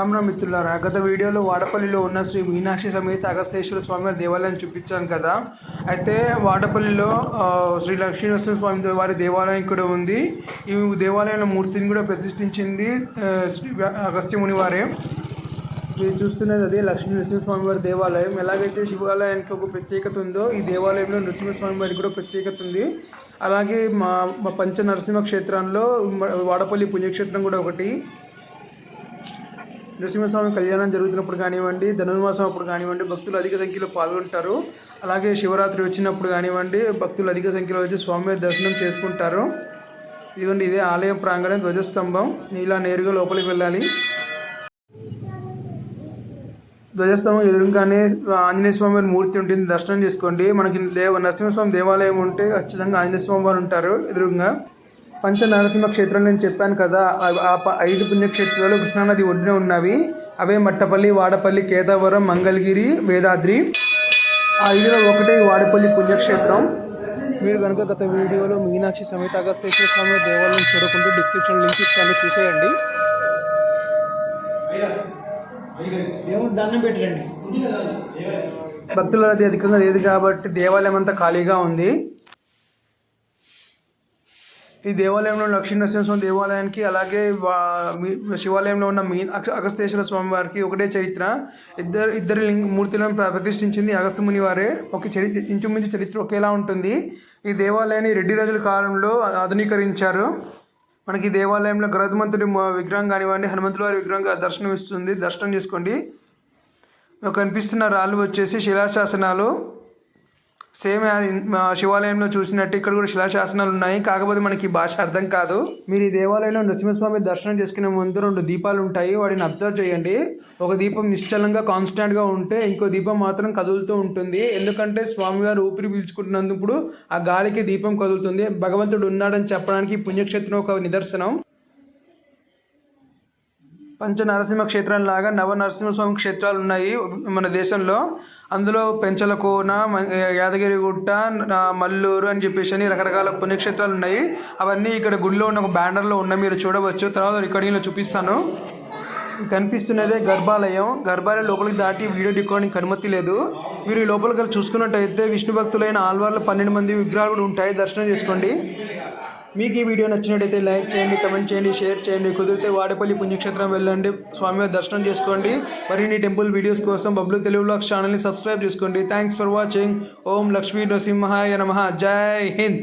రమణ మిత్రులారా గత వీడియోలో వాడపల్లిలో ఉన్న శ్రీ మీనాక్షి సమేత అగస్తేశ్వర స్వామి వారి దేవాలయం చూపించాను కదా. అయితే వాడపల్లిలో శ్రీ లక్ష్మీనరసింహ స్వామి వారి దేవాలయం కూడా ఉంది. ఈ దేవాలయంలో మూర్తిని కూడా ప్రతిష్ఠించింది శ్రీ అగస్త్యముని వారే. మీరు చూస్తున్నది అదే లక్ష్మీ నరసింహస్వామి వారి దేవాలయం. ఎలాగైతే శివాలయానికి ఒక ప్రత్యేకత ఉందో ఈ దేవాలయంలో నరసింహస్వామి వారికి కూడా ప్రత్యేకత ఉంది. అలాగే మా మా పంచ నరసింహ క్షేత్రంలో వాడపల్లి పుణ్యక్షేత్రం కూడా ఒకటి. నరసింహస్వామి కళ్యాణం జరుగుతున్నప్పుడు కానివ్వండి ధనుర్మాసం అప్పుడు కానివ్వండి భక్తులు అధిక సంఖ్యలో పాల్గొంటారు. అలాగే శివరాత్రి వచ్చినప్పుడు కానివ్వండి భక్తులు అధిక సంఖ్యలో వచ్చి స్వామివారి దర్శనం చేసుకుంటారు. ఇదిగోండి ఇదే ఆలయం ప్రాంగణం ధ్వజస్తంభం. ఇలా నేరుగా లోపలికి వెళ్ళాలి. ధ్వజస్తంభం ఎదురుగానే ఆంజనేయ స్వామి వారి మూర్తి ఉంటుంది. దర్శనం చేసుకోండి. మనకి దేవ నరసింహస్వామి దేవాలయం ఉంటే ఖచ్చితంగా ఆంజనేయ స్వామి వారు ఉంటారు ఎదురుగా. పంచ నరసింహ క్షేత్రం నేను చెప్పాను కదా ఆ- ఐదు పుణ్యక్షేత్రాలు కృష్ణానది ఒడ్డున ఉన్నవి. అవే మట్టపల్లి వాడపల్లి కేదావరం మంగళగిరి వేదాద్రి. ఆ ఐదులో ఒకటే వాడపల్లి పుణ్యక్షేత్రం. మీరు కనుక గత వీడియోలో మీనాక్షి సమేత అగస్తేశ్వర స్వామి దేవాలయం చూడకుంటే డిస్క్రిప్షన్ లింక్ ఇస్తాను చూసేయండి. దేవుడు దండం పెట్టండి భక్తుల రద్దీ అధికంగా లేదు కాబట్టి దేవాలయం అంతా ఖాళీగా ఉంది. ఈ దేవాలయంలో లక్ష్మీ నరసింహస్వామి దేవాలయానికి అలాగే వా- మీ- శివాలయంలో ఉన్న మీ అగస్తేశ్వర స్వామి వారికి ఒకటే చరిత్ర. ఇద్దరు ఇద్దరు లింగ మూర్తులను ప్ర- ప్రతిష్ఠించింది అగస్త్యముని వారే. ఒక చరిత్ర ఇంచుమించు చరిత్ర ఒకేలా ఉంటుంది. ఈ దేవాలయాన్ని రెడ్డి రాజుల కాలంలో ఆధునీకరించారు. మనకి దేవాలయంలో గరుత్మంతుడి విగ్రహం కానివ్వండి హనుమంతుల వారి విగ్రహం దర్శనం ఇస్తుంది దర్శనం చేసుకోండి. కనిపిస్తున్న రాళ్ళు వచ్చేసి శిలాశాసనాలు. సేమ్ మా శివాలయంలో చూసినట్టు ఇక్కడ కూడా శిలాశాసనాలు ఉన్నాయి. కాకపోతే మనకి ఈ భాష అర్థం కాదు. మీరు ఈ దేవాలయంలో నృసింహస్వామి దర్శనం చేసుకునే ముందు రెండు దీపాలు ఉంటాయి. వాటిని అబ్జర్వ్ చేయండి. ఒక దీపం నిశ్చలంగా కాన్స్టాంట్గా ఉంటే ఇంకో దీపం మాత్రం కదులుతూ ఉంటుంది. ఎందుకంటే స్వామివారు ఊపిరి పీల్చుకుంటున్నందుకు ఆ గాలికి దీపం కదులుతుంది. భగవంతుడు ఉన్నాడని చెప్పడానికి పుణ్యక్షేత్రం ఒక నిదర్శనం. పంచ నరసింహ క్షేత్రం లాగా నవ నరసింహస్వామి క్షేత్రాలు ఉన్నాయి మన దేశంలో. అందులో పెంచలకోన యాదగిరిగుట్ట మల్లూరు అని చెప్పేసి అని రకరకాల పుణ్యక్షేత్రాలు ఉన్నాయి అవన్నీ ఇక్కడ గుడిలో ఉన్న ఒక బ్యానర్లో ఉన్నాయి. మీరు చూడవచ్చు. తర్వాత రికార్డింగ్లో చూపిస్తాను. కనిపిస్తున్నదే గర్భాలయం. గర్భాలయం లోపలికి దాటి వీడియో రికార్డింగ్ అనుమతి లేదు. మీరు ఈ లోపలికి చూసుకున్నట్టయితే విష్ణు భక్తులైన ఆల్వార్లు పన్నెండు మంది విగ్రహాలు కూడా ఉంటాయి. దర్శనం చేసుకోండి. మీకు ఈ వీడియో నచ్చినట్టయితే లైక్ చేయండి కమెంట్ చేయండి షేర్ చేయండి. కుదిరితే వాడపల్లి పుణ్యక్షేత్రం వెళ్ళండి. స్వామివారి దర్శనం చేసుకోండి. మరిన్ని టెంపుల్ వీడియోస్ కోసం బబ్లు తెలుగు బ్లాగ్స్ ఛానల్ని సబ్స్క్రైబ్ చేసుకోండి. థ్యాంక్స్ ఫర్ వాచింగ్ ఓం లక్ష్మీ నరసింహాయ నమ. జై హింద్.